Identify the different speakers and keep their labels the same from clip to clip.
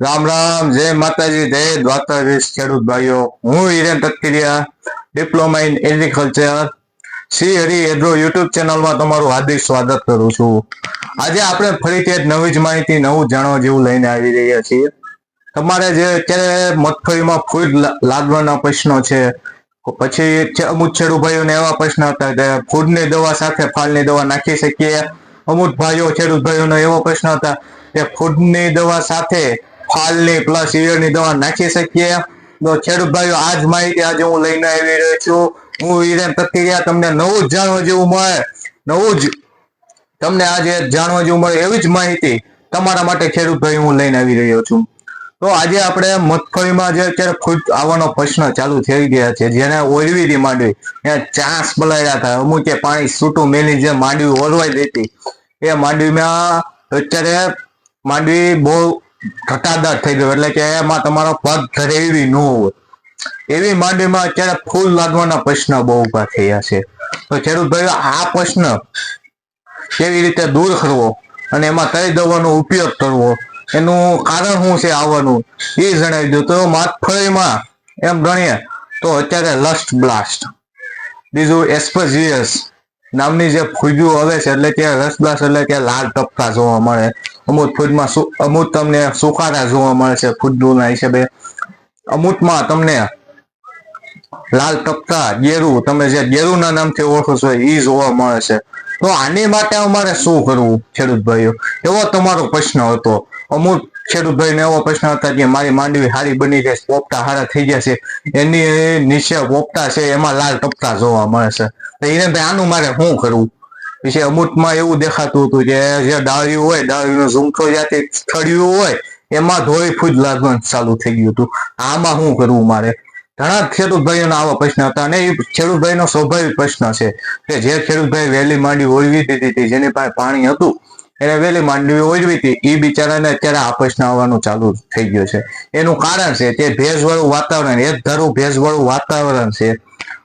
Speaker 1: રામ રામ, જય માતાજી, જય દ્વારકાધીશ ખેડૂત ભાઈઓ. હું Hiren Tatkiriya diploma in agriculture Shri Hari agro YouTube ચેનલમાં તમારું હાર્દિક સ્વાગત કરું છું. આજે આપણે ફરીથી એક નવી જ માહિતી, નવું જાણવા જેવું લઈને આવી રહ્યા છીએ. તમારે જે અત્યારે મગફળીમાં ફૂડ લાદવાના પ્રશ્નો છે, પછી અમુક ખેડૂત ભાઈઓને એવા પ્રશ્ન હતા કે ફૂડની દવા સાથે ફાલની દવા નાખી શકીએ? અમુક ભાઈઓ, ખેડૂત ભાઈઓનો એવો પ્રશ્ન હતા કે ફૂડની દવા સાથે ફાલની પ્લસ ઈયળની દવા નાખી શકીએ. તો ખેડૂત ભાઈઓ આ જ માહિતી આજે હું લઈને આવી રહ્યો છું. હું ઈરેન પ્રક્રિયા તમને નવું જ જાણવા જેવું મળે, નવું જ તમને આજે જાણવા જેવું મળે એવી જ માહિતી તમારા માટે ખેડૂત ભાઈ હું લઈને આવી રહ્યો છું. તો આજે આપણે મગફળીમાં જે અત્યારે ફૂટ આવવાનો પ્રશ્ન ચાલુ થઈ ગયા છે, જેને ઓળવીથી માંડવી ત્યાં ચાંસ બલાવ્યા હતા અમુકે પાણી છૂટું મેલી જે માંડવી ઓરવાઈ દેતી, એ માંડવીમાં અત્યારે માંડવી બહુ ઘટાદાર થઈ ગયો. એટલે કે એમાં તમારો પગ ધરે એવી ન હોય. એવી માંડવીમાં અત્યારે ફૂલ લાગવાના પ્રશ્ન બહુ ઊભા થયા છે. તો ખેડૂતભાઈ આ પ્રશ્ન કેવી રીતે દૂર કરવો અને એમાં કઈ દવાનો ઉપયોગ કરવો? એનું કારણ શું છે આવવાનું? એ જણાવી દો. તો મગફળીમાં એમ ગણીએ તો અત્યારે લસ્ટ બ્લાસ્ટ બીજું એસ્પેઝિયસ નામની જે ફૂગ્યું આવે છે, એટલે કે રસ બ્લાસ્ટ એટલે કે લાલ ટપકા જોવા મળે. અમુક ફૂડમાં અમુક તમને સુકારા જોવા મળે છે ફૂડના હિસાબે. અમુકમાં તમને લાલ ટપકા ગેરુ, તમે જે ગેરુના નામથી ઓળખો છો એ જોવા મળે છે તો આની માટે અમારે શું કરવું ખેડૂત ભાઈઓ એવો તમારો પ્રશ્ન હતો. અમુક ખેડૂત ભાઈને એવો પ્રશ્ન હતા કે મારી માંડવી હારી બની છે પોપટા હારા થઈ ગયા છે. એની નીચે પોપટા છે, એમાં લાલ ટપકા જોવા મળે છે તો એને ભાઈ આનું મારે શું કરવું? પછી અમુકમાં એવું દેખાતું હતું કે જે ડાળિયું હોય, ડાળીનો ઝુમખો જ્યાંથી સ્થળિયું હોય, એમાં ધોળી ફૂજ લાગવાનું ચાલુ થઈ ગયું હતું. આમાં શું કરવું મારે? ઘણા ખેડૂતભાઈઓના આવા પ્રશ્ન હતા અને એ ખેડૂતભાઈનો સ્વાભાવિક પ્રશ્ન છે કે જે ખેડૂતભાઈ વહેલી માંડી ઓળવી દીધી હતી, જેની પાસે પાણી હતું, એને વહેલી માંડવી ઓળવી હતી એ બિચારાને અત્યારે આ પ્રશ્ન આવવાનું ચાલુ થઈ ગયો છે. એનું કારણ છે તે ભેજવાળું વાતાવરણ, એક ધારું ભેજવાળું વાતાવરણ છે.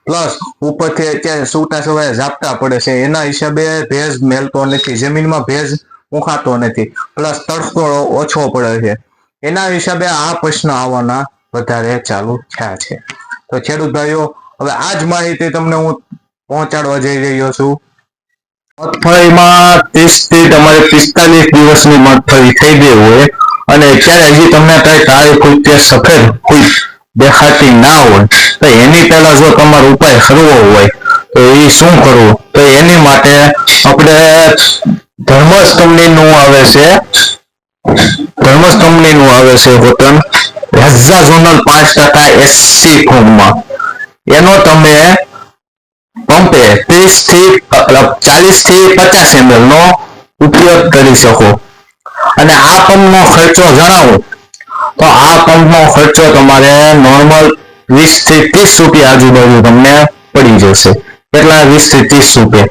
Speaker 1: પ્લસ ઉપરથી અત્યારે સૂટા સવારે ઝાપટા પડે છે. એના હિસાબે ભેજ મેલતો નથી. જમીનમાં ભેજ ઉખાતો નથી. પ્લસ તડકો ઓછો પડે છે. એના હિસાબે આ પ્રશ્ન આવવાના વધારે ચાલુ થયા છે. તો ખેડૂત ભાઈઓ, હવે આ જ માહિતી તમને હું પહોંચાડવા જઈ રહ્યો છું. મગફળીમાં ત્રીસથી તમારે પિસ્તાલીસ દિવસની મગફળી થઈ ગઈ હોય અને અત્યારે હજી તમને કઈ કાળી ફૂટ સફેદ ફૂટ દેખાતી ના હોય, તો એની પહેલા જો તમારો ઉપાય કરવો હોય, તો એ શું કરવું? તો એની માટે આપણે ધર્મસ કંપનીનું આવે છે ધર્મસ કંપનીનું આવે છે વતન ઝોનલ પાંચ ટકા એસસી ફોર્મમાં. એનો તમે પંપે ત્રીસથી ચાલીસથી પચાસ એમએલ નો ઉપયોગ કરી શકો. અને આ પંપનો ખર્ચો જણાવું. તો આ પંપનો ખર્ચો તમારે નોર્મલ વીસથી ત્રીસ રૂપિયા આજુબાજુ તમને પડી જશે. કેટલા? વીસથી ત્રીસ રૂપિયા.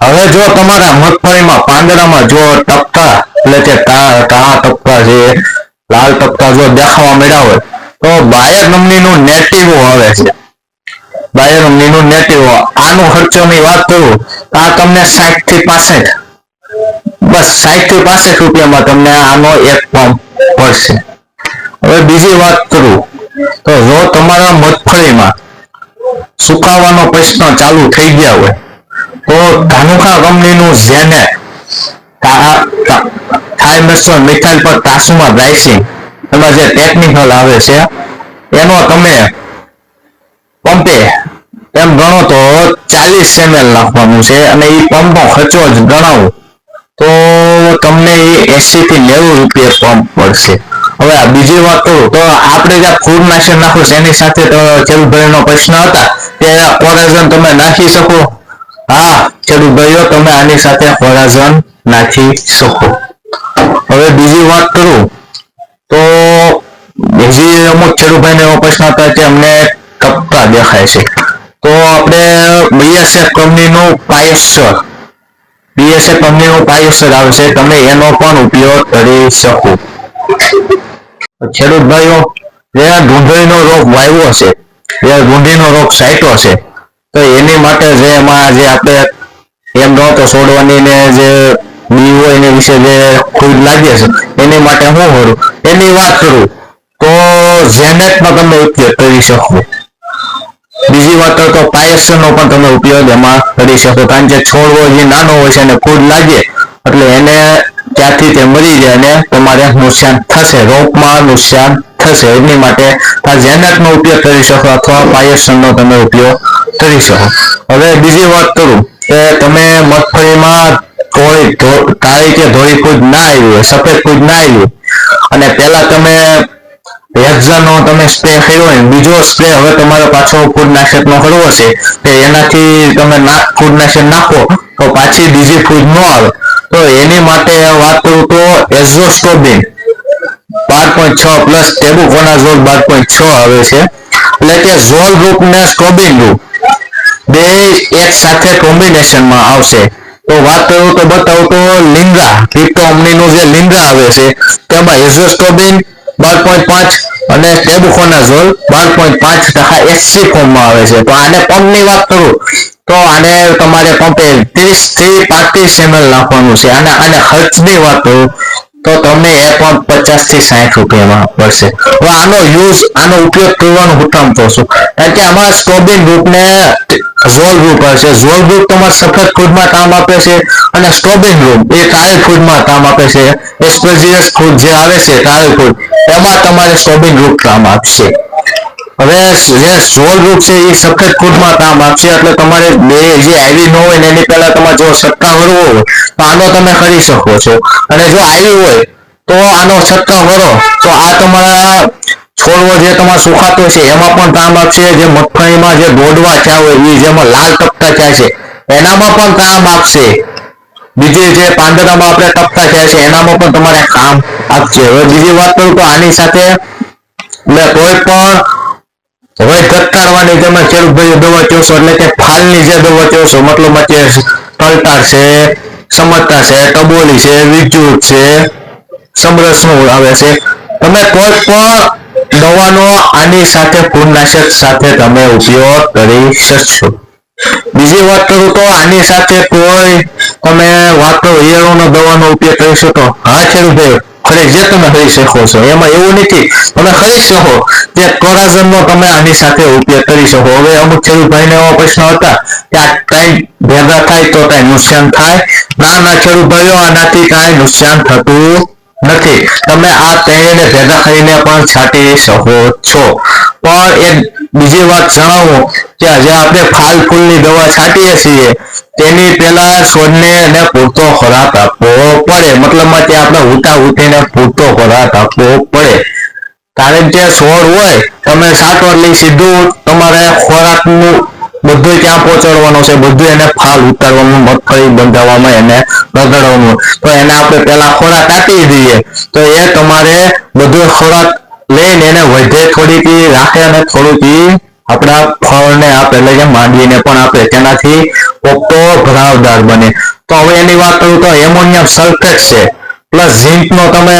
Speaker 1: હવે જો તમારા મગફળીમાં પાંદડામાં જો ટપકા, એટલે કે કાળા ટપકા છે, લાલ ટપકા જો દેખાવા મળ્યા હોય, તો બાયર કંપનીનું નેટિવો આવે છે. બાયર કંપનીનું નેટિવો. આનો ખર્ચોની વાત કરું, તો આ તમને સાઠથી પાસઠ. બસ સાઠથી પાસઠ રૂપિયામાં તમને આનો એક પંપ પડશે. હવે બીજી વાત કરું, તો જો તમારા મગફળીમાં સુકાવાનો પ્રશ્ન ચાલુ થઈ ગયા હોય, તો ધાનુકા કંપનીનું જેને થાઇમેસ્ટર મિથાઇલ પર તાસુમાં રાઇસિંગ એમાં જે ટેકનિકલ આવે છે, એનો તમે પંપે એમ ગણો તો ચાલીસ એમએલ નાખવાનું છે અને એ પંપનો ખર્ચો જ ગણાવું. તો તમને એસી થી નેવું રૂપિયા પંપ પડશે. હવે આ બીજી વાત કરું તો આપણે જે ફૂડનાશક નાશન નાખો એની સાથે ખેડૂતભાઈનો પ્રશ્ન હતા, કે ઓરાઝન તમે નાખી શકો? હા ખેડૂત તમે આની સાથે હોરાઝન નાખી શકો. હવે બીજી વાત કરું તો બીજી અમુક ખેડૂતભાઈને એવો પ્રશ્ન હતા કે અમને ટપકા દેખાય છે. તો આપણે બીએસએફ કંપનીનું પાયસર બીએસએફ કંપનીનું પાયસર આવે છે, તમે એનો પણ ઉપયોગ કરી શકો. ખેડૂત ભાઈઓ જે આ ડુંગળીનો રોગ વાવ્યો છે જે ડુંગળીનો રોગ સાઈટો છે તો એની માટે જે એમાં જે આપણે એમ ન તો છોડવાની ને જે બી હોય એની વિશે જે ખુદ લાગે છે, એની માટે શું કરું? એની વાત કરું. તો ઝેનેટનો તમે ઉપયોગ કરી શકો. બીજી વાત તો પાયસનો પણ તમે ઉપયોગ એમાં કરી શકો. કારણ કે છોડવો જે નાનો હોય છે અને ફૂડ લાગે. એટલે એને ત્યાંથી તે મરી જાય અને તમારે નુકસાન થશે રોપમાં નુકસાન થશે. એની માટે આ ઝેનેટનો ઉપયોગ કરી શકો અથવા પાયસનનો તમે ઉપયોગ કરી શકો. હવે બીજી વાત કરું કે તમે મગફળીમાં કોઈ કાળી કે ધોળી કુદ ના આવ્યું હોય સફેદ ફૂડ ના આવ્યું. અને પહેલા તમે હેક્ઝાનો તમે સ્પ્રે કર્યો હોય બીજો સ્પ્રે હવે તમારે પાછો ફૂડનાશકનો કરવો છે. કે એનાથી તમે ફૂડનાશક નાખો તો પાછી બીજી ફૂડ ન આવે. તો એની માટે વાત કરું તો એઝોસ્ટોબિન બાર પોઈન્ટ છ પ્લસ ટેબુકોનાઝોલ બાર પોઈન્ટ છ આવે છે. એટલે કે ઝોલ ગ્રુપ ને સ્ટોબિન ગ્રુપ બે એક સાથે કોમ્બિનેશનમાં આવશે. તો વાત કરું તો બતાવું તો લિંગા ક્રિપ્ટોમનીનું જે લિંગા આવે છે, તેમાં એઝોસ્ટોબિન બાર પોઈન્ટ પાંચ અને ટેબુકોનાઝોલ બાર પોઈન્ટ પાંચ ટકા એક્સી ફોર્મમાં આવે છે. તો આને પંપની વાત કરું. તો આને તમારે પંપે ત્રીસથી પાંત્રીસ એમએલ નાખવાનું છે. અને આને ખર્ચની વાત કરું તો તમને એ પણ પચાસથી સાઠ રૂપિયામાં પડશે. હવે આનો યુઝ આનો ઉપયોગ કરવાનું હું કામ કહું છું. કારણ કે આમાં સ્ટોબિન ગ્રુપને ઝોલ ગ્રુપ હશે ઝોલ ગ્રુપ તમારે સફેદ ફૂડમાં કામ આપે છે અને સ્ટોબિન ગ્રુપ એ કાળી ફૂડમાં કામ આપે છે. એસ્પેઝિયસ ફૂડ જે આવે છે કાળી ફૂડ એમાં તમારે સ્ટોબિન ગ્રુપ કામ આપશે. હવે જે સોલ ગ્રુપ છે એ સફેદ ફૂડમાં કામ આપશે. એટલે તમારે બે જે આવી ન હોય એની પહેલા તમારે જો છંટકાવ ભરવો હોય, તો આનો તમે કરી શકો છો. અને જો આવી હોય, તો આનો છંટકાવ ભરો તો આ તમારા છોડવો જે તમારે સુકાતો છે, એમાં પણ કામ આપશે. જે મગફળીમાં જે દોડવા થયા હોય એ જેમાં લાલ ટપકા થયા છે, એનામાં પણ કામ આપશે. બીજી જે પાંદડામાં આપણે ટપકા થયા છે, એનામાં પણ તમારે કામ આપશે. હવે બીજી વાત કરું તો આની સાથે મેં કોઈ પણ હવે વાળી તમે ખેડૂતભાઈ દવા ચોસો એટલે કે ફાલની જે દવા ચોસો, મતલબ કે ટલટાર છે સમજતા છે કબોલી છે, વિદ્યુત છે સમરસનું આવે છે? તમે કોઈ પણ દવાનો આની સાથે ફૂગનાશક સાથે તમે ઉપયોગ કરી શકશો. બીજી વાત કરું તો આની સાથે કોઈ તમે વાત ઈયળોનો દવાનો ઉપયોગ કરી શકો. હા ખેડૂત ખરી જે તમે કરી શકો છો, એમાં એવું નથી. તમે કરી શકો કે કોરાઝનનો તમે આની સાથે ઉપયોગ કરી શકો. હવે અમુક ખેડૂતભાઈને એવા પ્રશ્ન હતા કે આ કઈ ભેગા થાય તો કઈ નુકસાન થાય? ના ના ખેડૂતભાઈઓ આનાથી કાંઈ નુકસાન થતું નથી. તમે આ ત્રણેયને ભેગા કરીને પણ છાંટી શકો છો. પણ એક બીજી વાત જણાવું કે જે આપણે ફાલ ફૂલની દવા છાંટીએ છીએ, તેની પહેલા છોડને એને પૂરતો ખોરાક આપવો પડે. મતલબમાં કે આપણે ઉઠા ઉઠીને પૂરતો ખોરાક આપવો પડે. કારણ કે છોડ હોય, તમે સાટો એટલે સીધું તમારે ખોરાકનું બધું ક્યાં પહોંચાડવાનું છે બધું એને ફાલ ઉતારવાનું, મગફળી બંધાવવામાં એને રગડવાનું. તો એને આપણે પહેલા ખોરાક આપી દઈએ. તો એ તમારે બધો ખોરાક લઈને એને વધે થોડીક રાખે અને થોડુંક આપણા ફળને આપે, એટલે કે માંડવીને પણ આપે. તેનાથી પોપટો ભરાવદાર બને. તો હવે એની વાત કરું તો એમોનિયમ સલ્ફેટ છે. પ્લસ ઝીંકનો તમે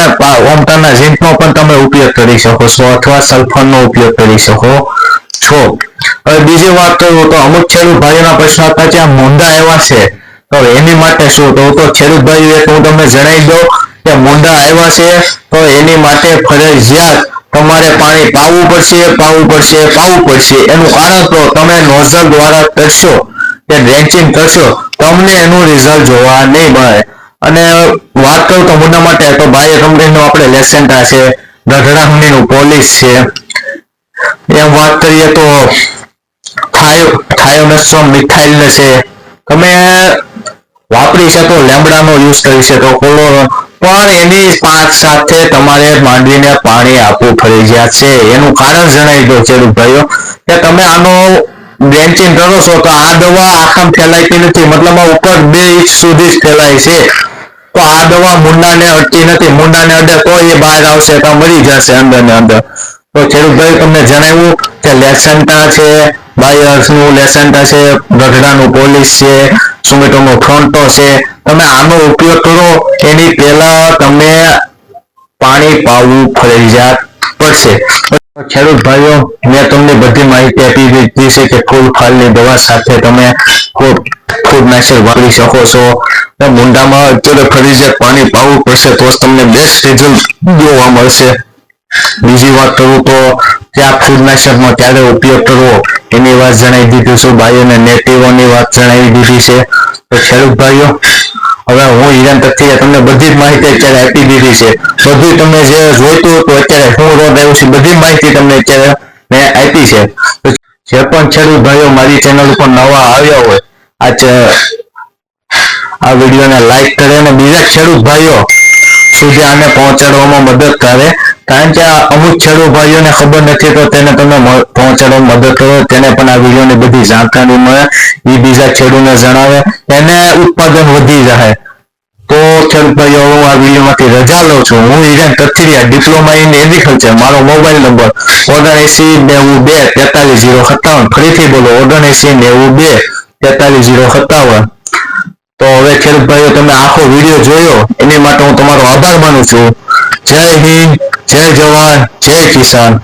Speaker 1: ઓમટાના ઝીંકનો પણ તમે ઉપયોગ કરી શકો છો, અથવા સલ્ફરનો ઉપયોગ કરી શકો છો. હવે બીજી વાત કરું તો અમુક ખેડૂત ભાઈઓના પ્રશ્ન હતા કે આ મૂંડા એવા છે. તો એની માટે શું? તો તો ખેડૂત ભાઈઓ એક હું તમને જણાવી દઉં કે મોંડા આવ્યા છે, તો એની માટે ફરજિયાત તમારે પાણી પાવું પડશે પાવું પડશે પાવું પડશે. એનું કારણ તો તમે નોઝલ દ્વારા કરશો કે ડ્રેન્ચિંગ કરશો, તમને એનું રિઝલ્ટ જોવા નહીં મળે. અને વાત કરું તો મુદ્દા માટે, તો ભાઈ કંપનીનો આપણે લેસેન્ટા છે. ગઢડા કંપનીનું પોલીસ છે. એમ વાત કરીએ તો થાયો થાયોમેસ્ટ્રોમ મિથાઇલ છે તમે વાપરી શકો, લેમડાનો યુઝ કરી શકો કોલોરો પણ એની સાથે તમારે માંડવીને પાણી આપવું ફરજિયાત છે. એનું કારણ જણાવી દો ખેડૂત ભાઈઓ, કે તમે આનો બ્રેન્ચિંગ કરો છો તો આ દવા આખામ ફેલાતી નથી. મતલબ ઉપર બે ઇંચ સુધી જ ફેલાય છે. તો આ દવા મુંડાને અડતી નથી. મુંડાને અડે તો એ બહાર આવશે તો મરી જશે અંદર ને અંદર. તો ખેડૂતભાઈ તમને જણાવ્યું કે લેસન્ટા છે? બાયર્સનું લેસન્ટા છે? ગઢડાનું પોલીસ છે? સુમિટોનો ફ્રોન્ટો છે? તમે આનો ઉપયોગ કરો, એની પહેલા તમે પાણી પાવું ફરજિયાત પડશે. ખેડૂત ભાઈઓ, મેં તમને બધી માહિતી આપી દીધી છે કે ફૂલ ફાલની દવા સાથે તમે ફૂડ ફૂડનાશક વાપરી શકો છો. મુંડામાં અત્યારે ફરજિયાત પાણી પાવું પડશે તો જ તમને બેસ્ટ રિઝલ્ટ જોવા મળશે. બીજી વાત કરું તો ક્યાં ફૂડનાશકનો ક્યારે ઉપયોગ કરવો, એની વાત જણાવી દીધી છું. ભાઈઓને નેટિવોની વાત જણાવી દીધી છે. તો ખેડૂત ભાઈઓ હવે હું હિરાન તથ્થીએ તમને બધી જ માહિતી અત્યારે આપી દીધી છે. બધું તમને જે જોઈતું હતું અત્યારે હું રોડ આવ્યો છે, બધી માહિતી તમને અત્યારે મેં આપી છે. જે પણ ખેડૂત ભાઈઓ મારી ચેનલ ઉપર નવા આવ્યા હોય આ આ વિડીયોને લાઈક કરે અને બીજા ખેડૂત ભાઈઓ સુધી આને પહોંચાડવામાં મદદ કરે. કારણ કે આ અમુક ખેડૂત ભાઈઓને ખબર નથી તો તેને તમે મ- મદદ કરો. તેને પણ આ વિડીયોની બધી જાણકારી મળે. એ બીજા ખેડૂતને જણાવે. એને ઉત્પાદન વધી જાય તો ખેડૂત ભાઈઓ, હું આ વિડીયોમાંથી રજા લઉં છું. હું Hiren Kathiriya diploma in agriculture મારો મોબાઈલ નંબર ઓગણએસી નેવું બે તેતાલીસ જીરો સત્તાવન. ફરીથી બોલો ઓગણએસી નેવું બે તેતાલીસ જીરો સત્તાવન. તો હવે ખેડૂત ભાઈઓ, તમે આખો વીડિયો જોયો. એની માટે હું તમારો આભાર માનું છું. જય હિન્દ. જય જવાન જય કિસાન